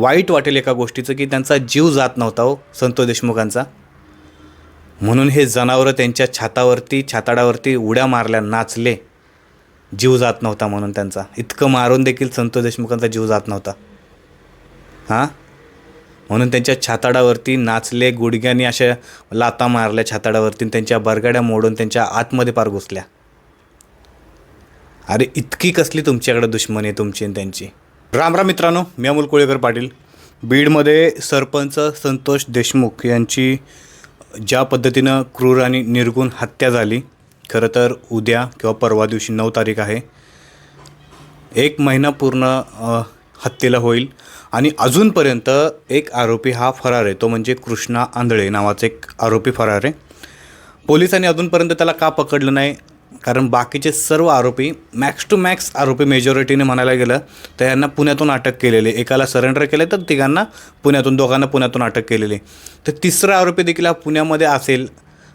वाईट वाटेल एका गोष्टीचं की त्यांचा जीव जात नव्हता हो संतोष देशमुखांचा. म्हणून हे जनावरं त्यांच्या छातावरती छाताडावरती उड्या मारल्या नाचले. जीव जात नव्हता म्हणून त्यांचा. इतकं मारून देखील संतोष देशमुखांचा जीव जात नव्हता. हां? म्हणून त्यांच्या छाताडावरती नाचले गुडघ्यांनी अशा लाता मारल्या छाताडावरती आणि त्यांच्या बरगाड्या मोडून त्यांच्या आतमध्ये पार घुसल्या. अरे इतकी कसली तुमच्याकडे दुश्मनी आहे तुमची आणि त्यांची. राम राम मित्रांनो मी अमोल कोळेकर पाटील. बीडमध्ये सरपंच संतोष देशमुख यांची ज्या पद्धतीनं क्रूर आणि निर्गुण हत्या झाली खरं तर उद्या किंवा परवा दिवशी नऊ तारीख आहे. एक महिना पूर्ण हत्येला होईल आणि अजूनपर्यंत एक आरोपी हा फरार आहे. तो म्हणजे कृष्णा आंधळे नावाचा एक आरोपी फरार आहे. पोलिसांनी अजूनपर्यंत त्याला का पकडलं नाही? कारण बाकीचे सर्व आरोपी मॅक्स टू मॅक्स आरोपी मेजॉरिटीने म्हणायला गेलं तर यांना पुण्यातून अटक केलेले एकाला सरेंडर केले तर तिघांना पुण्यातून दोघांना पुण्यातून अटक केलेली तर तिसरा आरोपी देखील हा पुण्यामध्ये असेल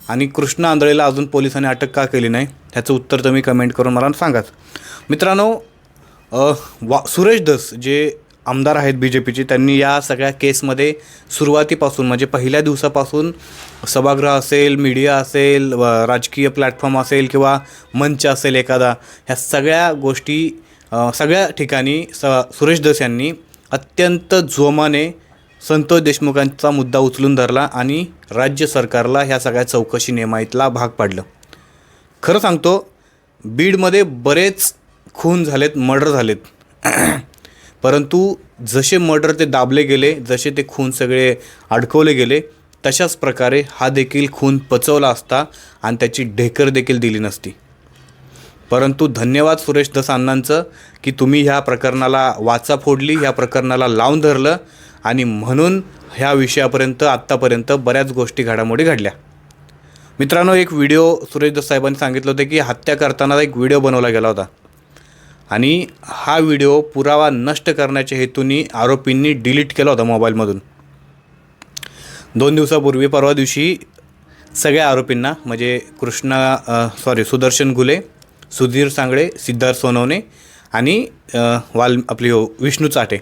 आणि कृष्ण आंधळेला अजून पोलिसांनी अटक का केली नाही ह्याचं उत्तर तुम्ही कमेंट करून मला सांगाच. मित्रांनो वा सुरेश दस जे आमदार आहेत बी जे पीचे त्यांनी या सगळ्या केसमध्ये सुरुवातीपासून म्हणजे पहिल्या दिवसापासून सभागृह असेल मीडिया असेल व राजकीय प्लॅटफॉर्म असेल किंवा मंच असेल एखादा ह्या सगळ्या गोष्टी सगळ्या ठिकाणी स सुरेश दस यांनी अत्यंत जोमाने संतोष देशमुखांचा मुद्दा उचलून धरला आणि राज्य सरकारला ह्या सगळ्या चौकशी नेमायतला भाग पाडलं. खरं सांगतो बीडमध्ये बरेच खून झालेत मर्डर झालेत. परंतु जसे मर्डर ते दाबले गेले जसे ते खून सगळे अडकवले गेले तशाच प्रकारे हा देखील खून पचवला असता आणि त्याची ढेकर देखील दिली नसती. परंतु धन्यवाद सुरेश दस अण्णांचं की तुम्ही ह्या प्रकरणाला वाचा फोडली ह्या प्रकरणाला लावून धरलं आणि म्हणून ह्या विषयापर्यंत आत्तापर्यंत बऱ्याच गोष्टी घडामोडी घडल्या. मित्रांनो एक व्हिडिओ सुरेश दस साहेबांनी सांगितलं होतं की हत्या करताना एक व्हिडिओ बनवला गेला होता. आणि हा व्हिडिओ पुरावा नष्ट करण्याच्या हेतूने आरोपींनी डिलीट केला होता मोबाईलमधून. दोन दिवसापूर्वी परवा दिवशी सगळ्या आरोपींना म्हणजे कृष्णा सॉरी सुदर्शन गुले सुधीर सांगळे सिद्धार्थ सोनवणे आणि वाल आपली हो, विष्णू चाटे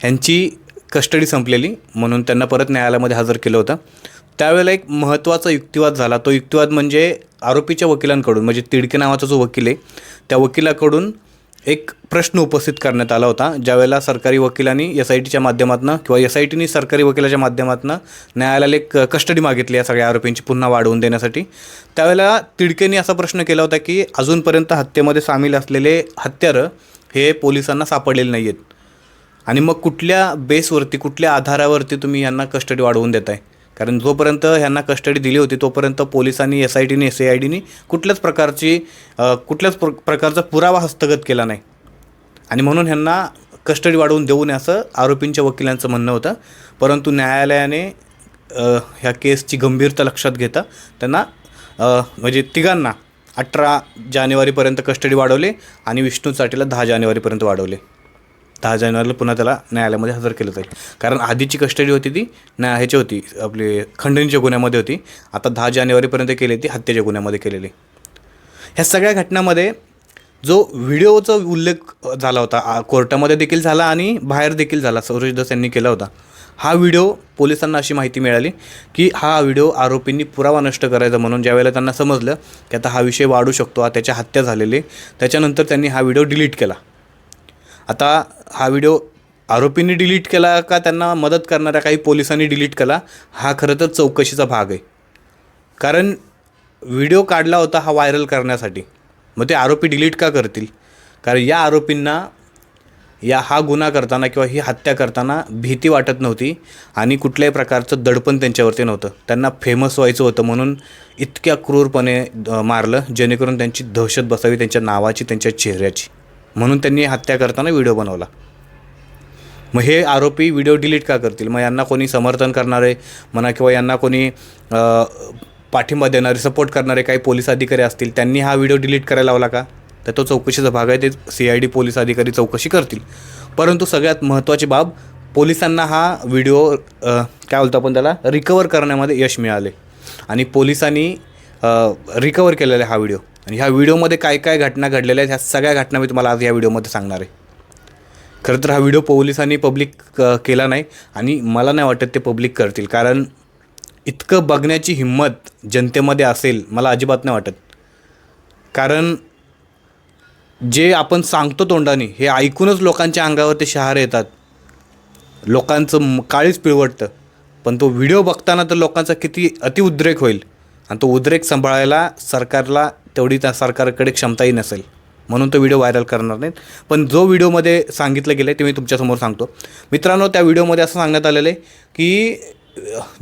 ह्यांची कस्टडी संपलेली म्हणून त्यांना परत न्यायालयामध्ये हजर केलं होतं. त्यावेळेला एक महत्त्वाचा युक्तिवाद झाला. तो युक्तिवाद म्हणजे आरोपीच्या वकिलांकडून म्हणजे तिडके नावाचा जो वकील आहे त्या वकिलाकडून एक प्रश्न उपस्थित करण्यात आला होता ज्यावेळेला सरकारी वकिलांनी एस आय टीच्या माध्यमातून किंवा एस आय टीने सरकारी वकिलाच्या माध्यमातून न्यायालयाला एक कस्टडी मागितली या सगळ्या आरोपींची पुन्हा वाढवून देण्यासाठी. त्यावेळेला तिडकेने असा प्रश्न केला होता की अजूनपर्यंत हत्येमध्ये सामील असलेले हत्यारं हे पोलिसांना सापडलेले नाही आहेत आणि मग कुठल्या बेसवरती कुठल्या आधारावरती तुम्ही यांना कस्टडी वाढवून देताय? कारण जोपर्यंत ह्यांना कस्टडी दिली होती तोपर्यंत पोलिसांनी एस आय टीने एस आय डीने कुठल्याच प्रकारची कुठल्याच प्र प्रकारचा पुरावा हस्तगत केला नाही. आणि म्हणून ह्यांना कस्टडी वाढवून देऊ नये असं आरोपींच्या वकिलांचं म्हणणं होतं. परंतु न्यायालयाने ह्या केसची गंभीरता लक्षात घेता त्यांना म्हणजे तिघांना अठरा जानेवारीपर्यंत कस्टडी वाढवली आणि विष्णू चाटीला दहा जानेवारीपर्यंत वाढवले. दहा जानेवारीला पुन्हा त्याला न्यायालयामध्ये हजर केलं जाईल. कारण आधीची कस्टडी होती ती न्या ह्याची होती आपली खंडणीच्या गुन्ह्यामध्ये होती. आता दहा जानेवारीपर्यंत केली ती हत्येच्या गुन्ह्यामध्ये केलेली. ह्या सगळ्या घटनामध्ये जो व्हिडिओचा उल्लेख झाला होता कोर्टामध्ये देखील झाला आणि बाहेर देखील झाला सौरेश दस यांनी केला होता. हा व्हिडिओ पोलिसांना अशी माहिती मिळाली की हा व्हिडिओ आरोपींनी पुरावा नष्ट करायचा म्हणून ज्यावेळेला त्यांना समजलं की आता हा विषय वाढू शकतो त्याच्या हत्या झालेली त्याच्यानंतर त्यांनी हा व्हिडिओ डिलीट केला. आता हा व्हिडिओ आरोपींनी डिलीट केला का त्यांना मदत करणाऱ्या काही पोलिसांनी डिलीट केला हा खरं तर चौकशीचा भाग आहे. कारण व्हिडिओ काढला होता हा व्हायरल करण्यासाठी. मग ते आरोपी डिलीट का करतील? कारण या आरोपींना या हा गुन्हा करताना किंवा ही हत्या करताना भीती वाटत नव्हती आणि कुठल्याही प्रकारचं दडपण त्यांच्यावरती नव्हतं. त्यांना फेमस व्हायचं होतं म्हणून इतक्या क्रूरपणे मारलं जेणेकरून त्यांची दहशत बसावी त्यांच्या नावाची त्यांच्या चेहऱ्याची. म्हणून त्यांनी हत्या करताना व्हिडिओ बनवला. मग हे आरोपी व्हिडिओ डिलीट का करतील? मग यांना कोणी समर्थन करणारे म्हणा किंवा यांना कोणी पाठिंबा देणारे सपोर्ट करणारे काही पोलीस अधिकारी असतील त्यांनी हा व्हिडिओ डिलीट करायला लावला का? तर तो चौकशीचा भाग आहे ते सी आय डी पोलीस अधिकारी चौकशी करतील. परंतु सगळ्यात महत्त्वाची बाब पोलिसांना हा व्हिडिओ काय बोलतो आपण त्याला? रिकवर करण्यामध्ये यश मिळाले. आणि पोलिसांनी रिकवर केलेला हा व्हिडिओ. आणि ह्या व्हिडिओमध्ये काय काय घटना घडलेल्या आहेत ह्या सगळ्या घटना मी तुम्हाला आज या व्हिडिओमध्ये सांगणार आहे. खरं तर हा व्हिडिओ पोलिसांनी पब्लिक केला नाही आणि मला नाही वाटत ते पब्लिक करतील. कारण इतकं बघण्याची हिंमत जनतेमध्ये असेल मला अजिबात नाही वाटत. कारण जे आपण सांगतो तोंडाने हे ऐकूनच लोकांच्या अंगावर ते शहार येतात. लोकांचं काळीच पिळवटतं. पण तो व्हिडिओ बघताना तर लोकांचा किती अतिउद्रेक होईल. आणि तो उद्रेक सांभाळायला सरकारला तेवढी त्या सरकारकडे क्षमताही नसेल. म्हणून तो व्हिडिओ व्हायरल करणार नाहीत. पण जो व्हिडिओमध्ये सांगितलं गेलं आहे ते मी तुमच्यासमोर सांगतो. मित्रांनो त्या व्हिडिओमध्ये असं सांगण्यात आलेलं आहे की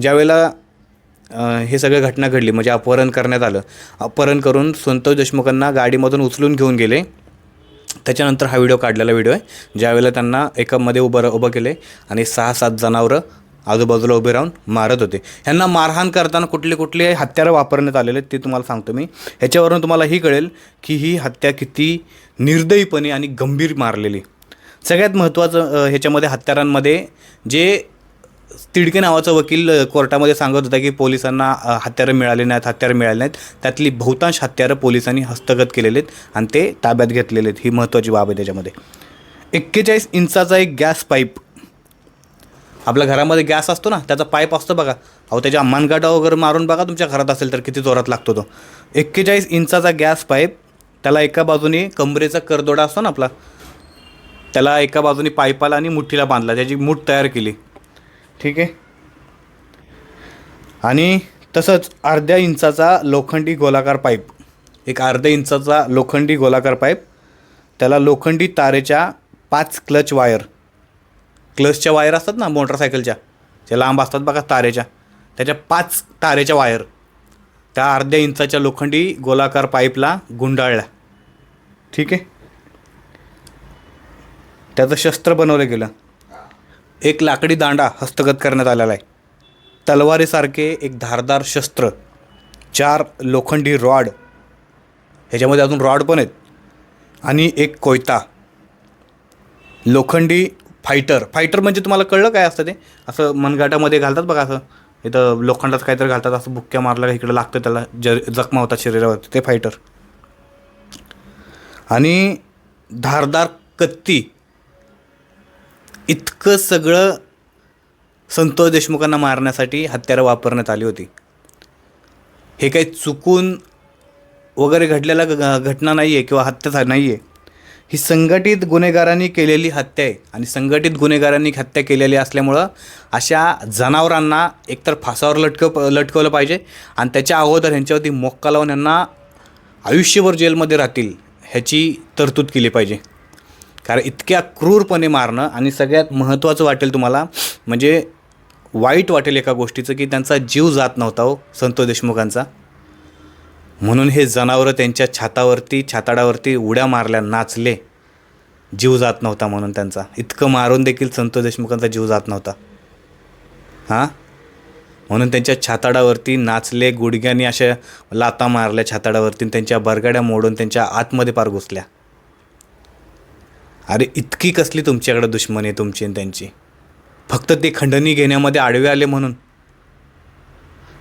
ज्यावेळेला हे सगळं घटना घडली म्हणजे अपहरण करण्यात आलं. अपहरण करून संतोष देशमुखांना गाडीमधून उचलून घेऊन गेले. त्याच्यानंतर हा व्हिडिओ काढलेला व्हिडिओ आहे. ज्यावेळेला त्यांना एकामध्ये उभं उभं केले आणि सहा सात जनावरं आजूबाजूला उभे राहून मारत होते. ह्यांना मारहाण करताना कुठले कुठले हत्यारं वापरण्यात आलेले आहेत ते तुम्हाला सांगतो मी. ह्याच्यावरून तुम्हाला ही कळेल की ही हत्या किती निर्दयीपणे आणि गंभीर मारलेली. सगळ्यात महत्त्वाचं ह्याच्यामध्ये हत्यारांमध्ये जे तिडके नावाचा वकील कोर्टामध्ये सांगत होता की पोलिसांना हत्यारं मिळाली नाहीत हत्यारं मिळाली नाहीत. त्यातली बहुतांश हत्यारं पोलिसांनी हस्तगत केलेले आहेत आणि ते ताब्यात घेतलेले आहेत ही महत्त्वाची बाब आहे त्याच्यामध्ये. एक्केचाळीस इंचाचा एक गॅस पाईप आपल्या घरामध्ये गॅस असतो ना त्याचा पाईप असतो बघा. अहो त्याच्या मनगाटा वगैरे मारून बघा तुमच्या घरात असेल तर किती जोरात लागतो तो. एक्केचाळीस इंचाचा गॅस पाईप त्याला एका बाजूने कमरेचा करदोडा असतो ना आपला त्याला एका बाजूने पाईपाला आणि मुठीला बांधला त्याची मूठ तयार केली. ठीक आहे? आणि तसंच अर्ध्या इंचाचा लोखंडी गोलाकार पाईप. एक अर्ध्या इंचाचा लोखंडी गोलाकार पाईप त्याला लोखंडी तारेच्या पाच क्लच वायर. क्लचच्या वायर असतात ना मोटरसायकलच्या ज्या लांब असतात बघा तारेच्या त्याच्या पाच तारेच्या वायर. त्या अर्ध्या इंचाच्या लोखंडी गोलाकार पाईपला गुंडाळल्या. ठीक आहे? त्याचं शस्त्र बनवलं गेलं. एक लाकडी दांडा हस्तगत करण्यात आलेला आहे. तलवारीसारखे एक धारदार शस्त्र चार लोखंडी रॉड. ह्याच्यामध्ये अजून रॉड पण आहेत. आणि एक कोयता. लोखंडी फायटर. फायटर म्हणजे तुम्हाला कळलं काय असतं ते? असं मनगाटामध्ये घालतात बघा असं. इथं लोखंडात काहीतरी घालतात असं बुक्क्या मारला का इकडं लागतं त्याला ज जखमा होतात शरीरावर ते फायटर. आणि धारदार कत्ती. इतकं सगळं संतोष देशमुखांना मारण्यासाठी हत्यारं वापरण्यात आली होती. हे काही चुकून वगैरे घडलेला घ- घटना नाही आहे किंवा हत्या नाही आहे ही संघटित गुन्हेगारांनी केलेली हत्या आहे. आणि संघटित गुन्हेगारांनी हत्या केलेली असल्यामुळं अशा जनावरांना एकतर फासावर लटक लटकवलं पाहिजे आणि त्याच्या अगोदर ह्यांच्यावरती मोक्का लावून यांना आयुष्यभर जेलमध्ये राहतील ह्याची तरतूद केली पाहिजे. कारण इतक्या क्रूरपणे मारणं आणि सगळ्यात महत्त्वाचं वाटेल तुम्हाला म्हणजे वाईट वाटेल एका गोष्टीचं की त्यांचा जीव जात नव्हता हो संतोष देशमुखांचा. म्हणून हे जनावरं त्यांच्या छातावरती छाताडावरती उड्या मारल्या नाचले. जीव जात नव्हता म्हणून त्यांचा. इतकं मारून देखील संतोष देशमुखांचा जीव जात नव्हता. हां? म्हणून त्यांच्या छाताडावरती नाचले गुडघ्यांनी अशा लाता मारल्या छाताडावरती त्यांच्या बरगाड्या मोडून त्यांच्या आतमध्ये पार घुसल्या. अरे इतकी कसली तुमच्याकडे दुश्मनी आहे तुमची आणि त्यांची. फक्त ते खंडणी घेण्यामध्ये आडवे आले म्हणून.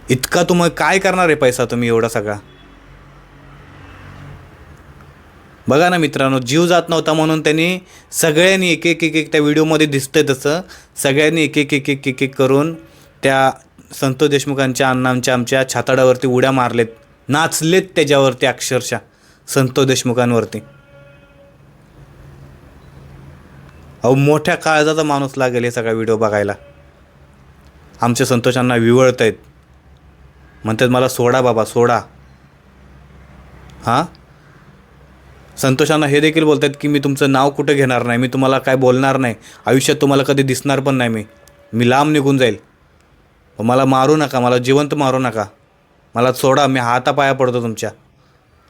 इतका तुम्हाला काय करणार आहे पैसा तुम्ही एवढा सगळा? बघा ना मित्रांनो जीव जात नव्हता म्हणून त्यांनी सगळ्यांनी एक एक एक एक त्या व्हिडिओमध्ये दिसतंय तसं. सगळ्यांनी एक एक एक एक एक एक करून त्या संतोष देशमुखांच्या अण्णांच्या आमच्या छाताडावरती उड्या मारलेत. नाचलेत त्याच्यावरती अक्षरशः संतोष देशमुखांवरती. अहो मोठ्या काळजाचा माणूस लागेल हे सगळा व्हिडिओ बघायला. आमच्या संतोषांना विवळत आहेत म्हणतात मला सोडा बाबा सोडा. हां? संतोषांना हे देखील बोलतात की मी तुमचं नाव कुठं घेणार नाही? मी तुम्हाला काय बोलणार नाही? आयुष्यात तुम्हाला कधी दिसणार पण नाही मी. मी लांब निघून जाईल. मला मारू नका मला जिवंत मारू नका. मला सोडा मी हातापाया पडतो तुमच्या.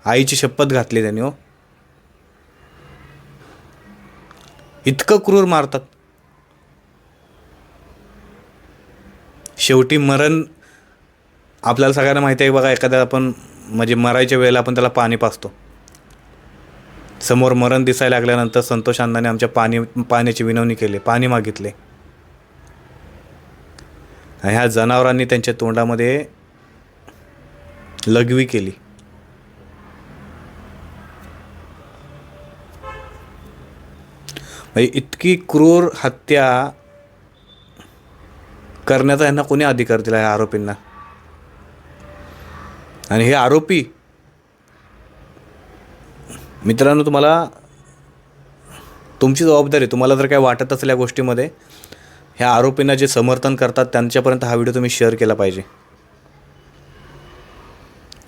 आईची शपथ घातली त्यांनी हो. इतकं क्रूर मारतात. शेवटी मरण आपल्याला सगळ्यांना माहिती आहे बघा एखाद्या आपण म्हणजे मरायच्या वेळेला आपण त्याला पाणी पाचतो समोर मरण दिसायला लागल्यानंतर संतोष अण्णाने आमच्या पाणी पाण्याची विनवणी केली पाणी मागितले. ह्या जनावरांनी त्यांच्या तोंडामध्ये लघवी केली. म्हणजे इतकी क्रूर हत्या करण्याचा यांना कोणी अधिकार दिला या आरोपींना? आणि हे आरोपी मित्रांनो तुम्हाला तुमची जबाबदारी तुम्हाला जर काय वाटत असेल या गोष्टीमध्ये ह्या आरोपींना जे समर्थन करतात त्यांच्यापर्यंत हा व्हिडिओ तुम्ही शेअर केला पाहिजे.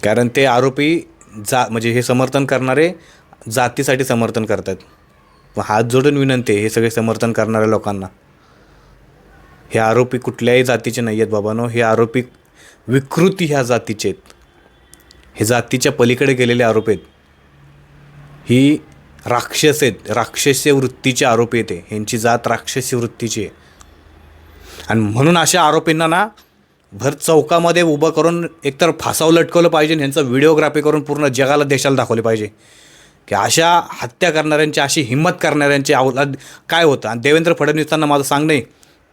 कारण ते आरोपी जा म्हणजे हे समर्थन करणारे जातीसाठी समर्थन करतात हात जोडून विनंती आहे हे सगळे समर्थन करणाऱ्या लोकांना. हे आरोपी कुठल्याही जातीचे नाही आहेत बाबानो हे आरोपी विकृती ह्या जातीचे आहेत. हे जातीच्या पलीकडे गेलेले आरोपी आहेत. ही राक्षस आहेत राक्षसी वृत्तीचे आरोपी येते ह्यांची जात राक्षसी वृत्तीची आहे. आणि म्हणून अशा आरोपींना ना भर चौकामध्ये उभं करून एकतर फासाव लटकवलं पाहिजे आणि ह्यांचं व्हिडिओग्राफी करून पूर्ण जगाला देशाला दाखवले पाहिजे. की अशा हत्या करणाऱ्यांची अशी हिंमत करणाऱ्यांची अवलाद काय होतं? आणि देवेंद्र फडणवीसांना माझं सांगणं आहे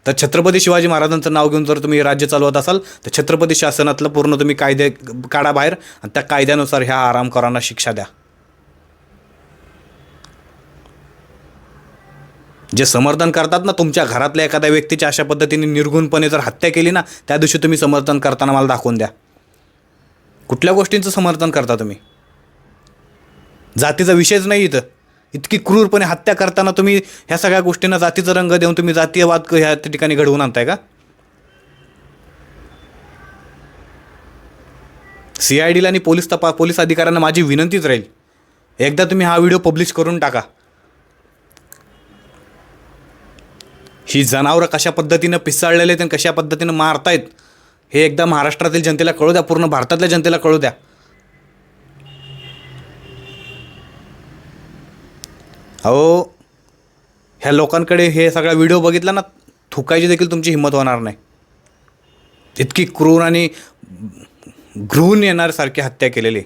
तर छत्रपती शिवाजी महाराजांचं नाव घेऊन जर तुम्ही राज्य चालवत असाल तर छत्रपती शासनातलं पूर्ण तुम्ही कायदे काढा बाहेर आणि त्या कायद्यानुसार ह्या आरामकरांना शिक्षा द्या. जे समर्थन करतात ना तुमच्या घरातल्या एखाद्या व्यक्तीच्या अशा पद्धतीने निर्गुणपणे जर हत्या केली ना त्या दिवशी तुम्ही समर्थन करताना मला दाखवून द्या. कुठल्या गोष्टींचं समर्थन करता तुम्ही? जातीचा विषयच नाही इथं. इतकी क्रूरपणे हत्या करताना तुम्ही ह्या सगळ्या गोष्टींना जातीचा रंग देऊन तुम्ही जातीयवाद ह्या ठिकाणी घडवून आणताय का? सी आय डीला आणि पोलीस तपा पोलीस अधिकाऱ्यांना माझी विनंतीच राहील. एकदा तुम्ही हा व्हिडिओ पब्लिश करून टाका. ही जनावरं कशा पद्धतीनं पिसाळलेले आहेत आणि कशा पद्धतीनं मारतायत हे एकदा महाराष्ट्रातील जनतेला कळू द्या पूर्ण भारतातल्या जनतेला कळू द्या. अहो ह्या लोकांकडे हे सगळा व्हिडिओ बघितला ना थुकायची देखील तुमची हिंमत होणार नाही. इतकी क्रूर आणि घृण येणारसारखी हत्या केलेली.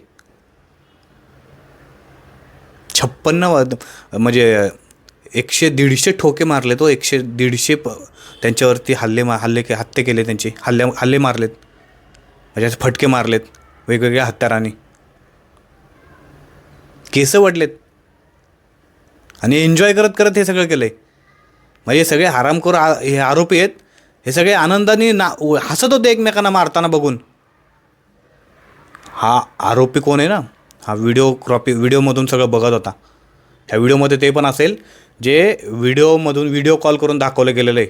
छप्पन्न म्हणजे एकशे दीडशे ठोके मारले तो एकशे दीडशे प त्यांच्यावरती हल्ले मा हल्ले के हत्ये केले त्यांचे. हल्ले हल्ले मारलेत. म्हणजे फटके मारलेत वेगवेगळ्या हत्याराने. केस वडलेत. आणि एन्जॉय करत करत हे सगळं केलं आहे म्हणजे सगळे हरामखोर आ हे आरोपी आहेत. हे सगळे आनंदाने ना हसत होते एकमेकांना मारताना बघून. हा आरोपी कोण आहे ना? हा व्हिडिओ क्रॉपी व्हिडिओमधून सगळं बघत होता. ह्या व्हिडिओमध्ये ते पण असेल जे व्हिडिओमधून व्हिडिओ कॉल करून दाखवलं गेलेलं. आहे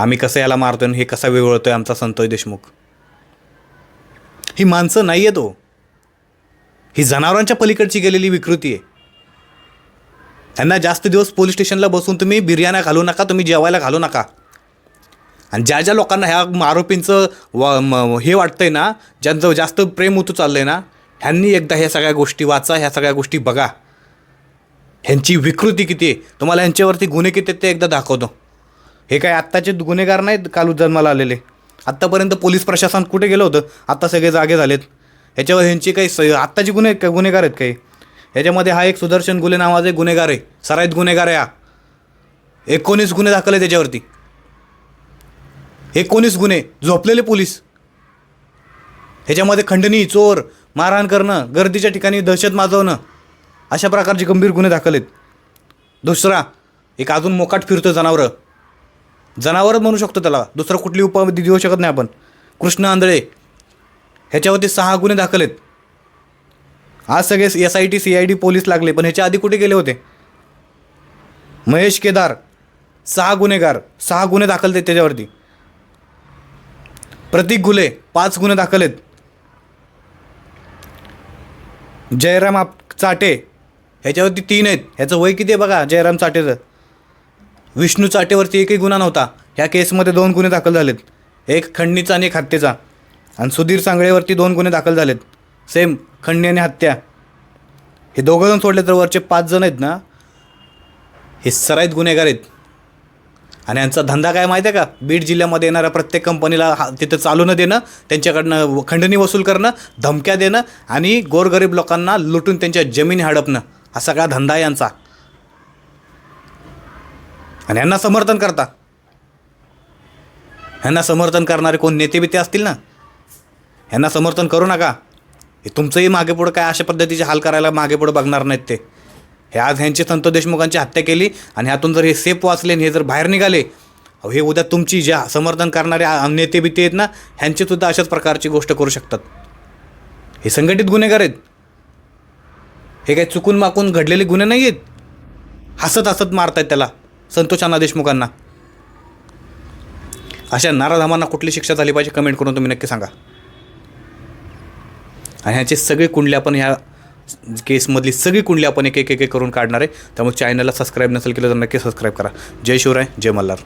आम्ही कसं याला मारतोय आणि हे कसा वेगळतोय आमचा संतोष देशमुख. ही माणसं नाही आहे तो ही जनावरांच्या पलीकडची गेलेली विकृती आहे. त्यांना जास्त दिवस पोलीस स्टेशनला बसून तुम्ही बिर्याण्या घालू नका तुम्ही जेवायला घालू नका. आणि ज्या ज्या लोकांना ह्या आरोपींचं वा म- हे वाटतंय ना ज्यांचं जास्त प्रेम होतं चाललं आहे ना ह्यांनी एकदा ह्या सगळ्या गोष्टी वाचा ह्या सगळ्या गोष्टी बघा. ह्यांची विकृती किती आहे? तुम्हाला ह्यांच्यावरती गुन्हे किती आहेत ते एकदा दाखवतो. हे काय आत्ताचे गुन्हेगार नाहीत काल जन्माला आलेले? आत्तापर्यंत पोलीस प्रशासन कुठे गेलं होतं? आत्ता सगळे जागे झालेत. ह्याच्यावर ह्यांची काही स आत्ताची गुन्हे गुन्हेगार आहेत काही? ह्याच्यामध्ये हा एक सुदर्शन गुन्हे नावाचा एक गुन्हेगार आहे. सराईत गुन्हेगार आहे हा. एकोणीस गुन्हे दाखल आहे त्याच्यावरती. एकोणीस गुन्हे. झोपलेले पोलीस. ह्याच्यामध्ये खंडणी चोर मारहाण करणं गर्दीच्या ठिकाणी दहशत माजवणं अशा प्रकारचे गंभीर गुन्हे दाखल आहेत. दुसरा एक अजून मोकाट फिरतो जनावरं. जनावरच म्हणू शकतो त्याला. दुसरं कुठली उपाधी देऊ शकत नाही आपण. कृष्ण आंधळे ह्याच्यावरती सहा गुन्हे दाखल आहेत. आज सगळे S I T C I D police लागले पण ह्याच्या आधी कुठे गेले होते? महेश केदार सहा गुन्हेगार सहा गुन्हे दाखल आहेत त्याच्यावरती. प्रतीक गुले पाच गुन्हे दाखल आहेत. जयराम आप चाटे ह्याच्यावरती तीन आहेत. ह्याचं वय किती आहे बघा जयराम चाटेचं. विष्णू चाटेवरती एकही गुन्हा नव्हता. ह्या केसमध्ये दोन गुन्हे दाखल झालेत. एक खंडणीचा आणि एक हत्येचा. आणि सुधीर सांगळेवरती दोन गुन्हे दाखल झालेत. सेम खंडणी आणि हत्या. हे दोघं जण सोडले तर वरचे पाच जण आहेत ना हे सराईत गुन्हेगार आहेत. आणि यांचा धंदा काय माहिती आहे का? बीड जिल्ह्यामध्ये येणाऱ्या प्रत्येक कंपनीला हा तिथं चालू न देणं त्यांच्याकडनं खंडणी वसूल करणं धमक्या देणं आणि गोरगरीब लोकांना लुटून त्यांच्या जमिनी हडपणं. हा सगळा धंदा यांचा. आणि यांना समर्थन करता. ह्यांना समर्थन करणारे कोण नेते बिते असतील ना? ह्यांना समर्थन करू नका. हे तुमचंही मागे पुढं काय अशा पद्धतीचे हाल करायला मागे पुढं बघणार नाहीत ते. हे आज ह्यांची संत देशमुखांची हत्या केली आणि ह्यातून जर हे सेफ वाचले आणि हे जर बाहेर निघाले अहो, हे उद्या तुमची ज्या समर्थन करणारे नेते बिते आहेत ना ह्यांचीसुद्धा अशाच प्रकारची गोष्ट करू शकतात. हे संघटित गुन्हेगार आहेत. हे काही चुकून माकून घडलेले गुन्हे नाही आहेत हसत हसत मारतायत त्याला संतोष अण्णा देशमुखांना. अशा नाराधामांना कुठली शिक्षा झाली पाहिजे कमेंट करून तुम्ही नक्की सांगा. आणि ह्याचे सगळे कुंडले आपण ह्या केसमधली सगळी कुंडली आपण एक एक एक एक करून काढणार आहे. त्यामुळे चॅनलला सबस्क्राईब नसेल केलं तर नक्की सबस्क्राईब करा. जय शिवराय जय मल्हार.